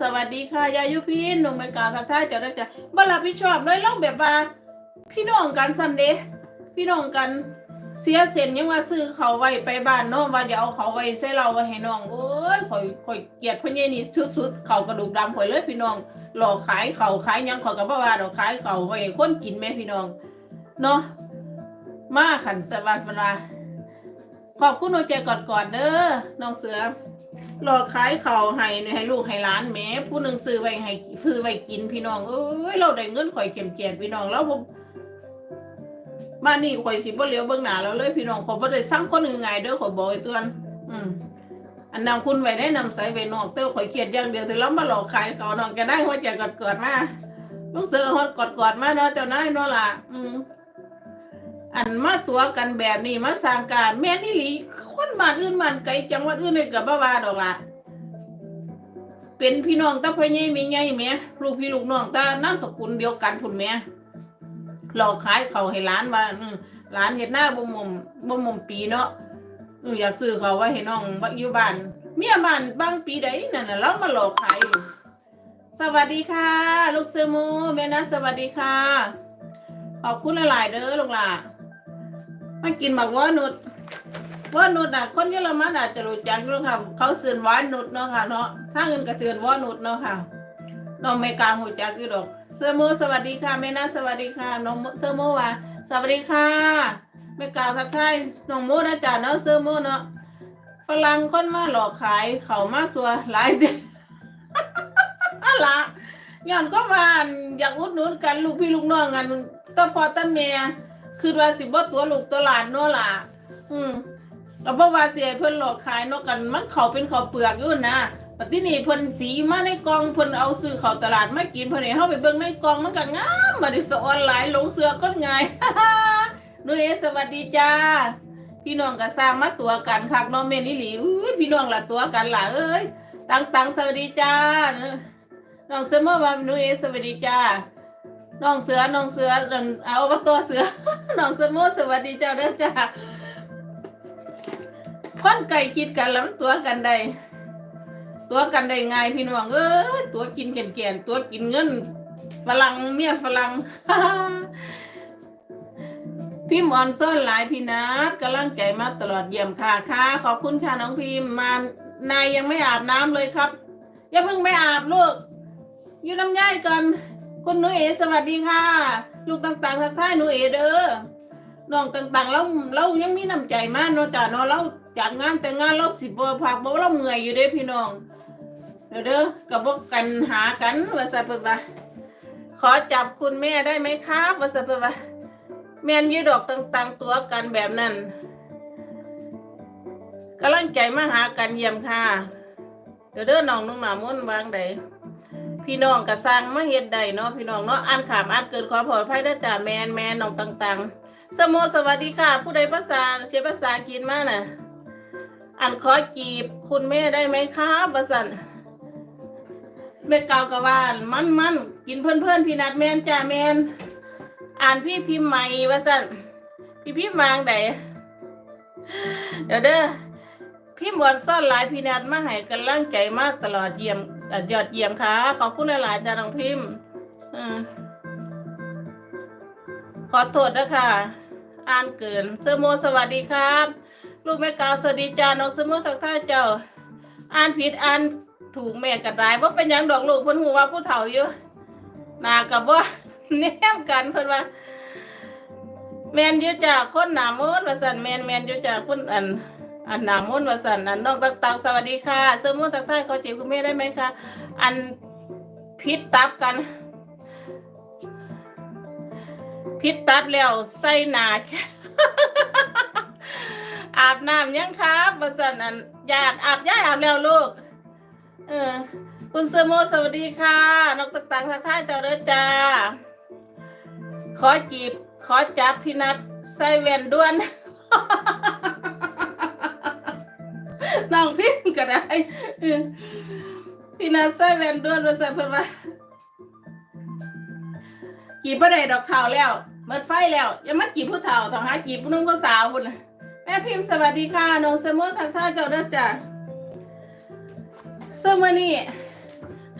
สวัสดีค่ะยายุพินหนุ่มไม่กล่าทักทายเจ้าได้จ้ะบ่รับผิดชอบเลยล่าแบบว่าพี่น้องกันซันเดย์พี่น้องกันเสียเส้นยังว่าซื้อเขาไว้ไปบ้านเนาะว่าเดี๋ยวเอาเขาไว้ใส่เราไว้ให้น้องโอ้ยข่อยข่อยเกลียดเพิ่นเยนี่สุดๆเขากระดูกดำข่อยเลยพี่น้องหลอกขายเขาขายยังเขาก็บ่ว่าดอกขายเขาไว้ให้คนกินแม่พี่น้องเนาะมาขันสวัสดิ์เวลาขอบคุณหัวใจกอดๆเด้อน้องเสือ หลอกขายเขาวให้ให้ลูกให้หล้านแหม่ผู้หนึ่งซื้อไว้ให้ซื้อไว้กินพี่น้องเอ้ยเราได้เงินข่อยเก็บแกนพี่น้องแล้วผมบ้านนี้ข่อยสิบ่เหลียวเบิ่งหน้าแล้วเลยพี่น้องขอยบ่ได้สั่งคนอื่นไงเด้อขอยบอกไอ้ตัวนอืมอันนำคุณไว้ได้นำใส่ไว้นอกเต้าข่อยเครียดอย่างเดียวแต่เรามาหลอกขายเขาน้องแกได้หัวใจกอดกอดๆมาลูกเสือฮอดกอดกอดๆมาเนาะเจ้านายเนาะล่ะอืม อันมาตัวกันแบบนี้มาสร้างการแม่นี่หลีคนบ้านอื่นบ้านไกลจังหวัดอื่นนี่ก็บ่ว่าดอกละเป็นพี่น้องตาพ่อใหญ่แม่ใหญ่แม่ลูกพี่ลูกน้องตานามสกุลเดียวกันพุ่นแม่หลอกขายเขาให้ร้านว่าร้านเฮ็ดหน้าบ่มมบ่มมปีเนาะอืออยากซื้อเขาวไว้ให้น้องว่าอยู่บ้านเมียบ้านบางปีใดนั่นน่ะเรามาหลอกขายอยู่สวัสดีค่ะ ลูกเสือมูแม่นะสวัสดีค่ะขอบคุณหลาย ๆ เด้อลูกหล่ะ มากินหมักว่านุดว่านุดน่ะ คนเยอรมันอาจจะรู้จักอยู่ค่ะเขาเสื่อนวานนุดเนาะค่ะเนาะถ้าเงินก็เสื่อนว่านุดเนาะค่ะน้องเมกาหูจักอยู่ดอกเสื้อโมสวัสดีค่ะแม่นาสวัสดีค่ะน้องเสื้อโมว่าสวัสดีค่ะเมกาทักทายน้องโมนะจ๊ะเนาะเสื้อโมเนาะฝรั่งคนมาหลอกขายเขามาสัวหลายเดือนอะละย้อนก็มาอยากอุดหนุนกันลูกพี่ลูกน้องกันตาพอตาเมีย คือว่าสิบ่ตัวลูกตัวหลานเนาะล่ะ อืมก็บ่ว่าสิให้เพิ่นหลอกขายเนาะกัน มันเขาเป็นเขาเปลือกอยู่นะปฏินี่เพิ่นสีมาในกองเพิ่นเอาซื้อเข้าตลาดมากินเพิ่นให้เฮาไปเบิ่งในกองมันก็งามบ่ได้สออนหลายลงเสือก็ง่ายหนูเอสวัสดีจ้าพี่น้องก็สร้างมาตัวกันคักน้องแม่นอีหลีอุ้ยพี่น้องละตัวกันล่ะเอ้ยตังตังสวัสดีจ้าน้องเสือเมื่านหนูเอสวัสดีจ้า น้องเสือน้องเสือน้องเอาว่าตัวเสือน้องเสือโมสวัสดีเจ้าเด้อจ้าคนไก่คิดกันแล้วตัวกันได้ตัวกันได้ง่ายพี่น้องเอ้ยตัวกินแก่นๆตัวกินเงินฝรั่งเนี่ยฝรั่งพี่มอนซ่อนหลายพี่นัดกำลังใจมาตลอดเยี่ยมค่ะค่ะขอบคุณค่ะน้องพิมพ์มานายยังไม่อาบน้ำเลยครับ อย่าเพิ่งไปอาบลูกอยู่น้ำย่ายกัน คุณหนูเอสวัสดีค่ะ ลูกต่างๆทักทายหนูเอเด้อน้องต่างๆเราเรายังมีน้ำใจมากเนาะจ้ะเนาะเราจัดงานแต่งงานเราสิบพักบ่เราเมื่อยอยู่เด้พี่น้องเด้อเด้อกับบอกกันหากันว่าสัตว์เปิดว่าขอจับคุณแม่ได้ไหมครับว่าสัตว์เปิดว่าแม่นยืดดอกต่างๆ ตัวกันแบบนั้นกำลังใจมาหากันเยี่ยมค่ะ เดี๋ยวเด้อน้องนุ่งหนามุ่นวางใด พี่น้องกระสังมาเฮ็ดใดเนาะพี่น้องเนาะอ่านขามอ่านเกิดขอปลอดภัยเด้จ้าแมนแมนน้องต่างๆ สโมสวัสดีค่ะ ผู้ใดภาษาเชียภาษากินมาน่ะอ่านขอจีบคุณแม่ได้ไหมครับบสันแม่เก่ากะวานมันมันกินเพื่อนเพื่อนพี่นัดแมนจ้าแมนอ่านพี่พิมพ์ใหม่วสันพี่พิมพ์วางใดเดี๋ยวเด้อพี่มวดซ่อนหลายพี่นัดมาให้กันล่างใจมากตลอดเยี่ยม ยอดเยี่ยมค่ะ ขอบคุณหลายๆจ้าน้องพิมพ์ขอโทษนะค่ะอ่านเกินเซอร์โมสวัสดีครับ ลูกแม่กาวสวัสดีจ้าน้องเซอร์โมทักทายเจ้า อ่านผิดอ่านถูกแม่กระดายว่าเป็นยังดอกลูกเพิ่นหูว่าผู้เฒ่าอยู่หนากับว่าแนมกันเพิ่นว่า แมนยู่จากคนหนามนว่าสันแมนแมนยู่จากคนอัน อันหนามนว่าสันอันน้องต่างๆสวัสดีค่ะเสื้อม่วงทักทายเขาจีบคุณแม่ได้ไหมคะอันพิษตับกัน พิษตับแล้วใส่หนาอาบน้ำยังครับวสันอันอยากอาบย่ายอาบแล้วลูก เออคุณเสื้อม่วงสวัสดีค่ะน้องต่างๆทักทายเจ้าเด้อจ้า ขอจีบ ขอจับพี่นัดใส่แว่นด้วน น้องพิมพ์ก็ได้พี่นัดใส่แว่นด้วนมาใส่เพิ่นว่ากีบบ่ได้ดอกเฒ่าแล้วเมิดไฟแล้วยังมากีบผู้เฒ่าต้องหากีบผู้นุ่งผู้สาวพุ่นแม่พิมพ์สวัสดีค่ะน้องสมุทรทักทายเจ้าเด้อจ้ะซึ่งมื้อนี้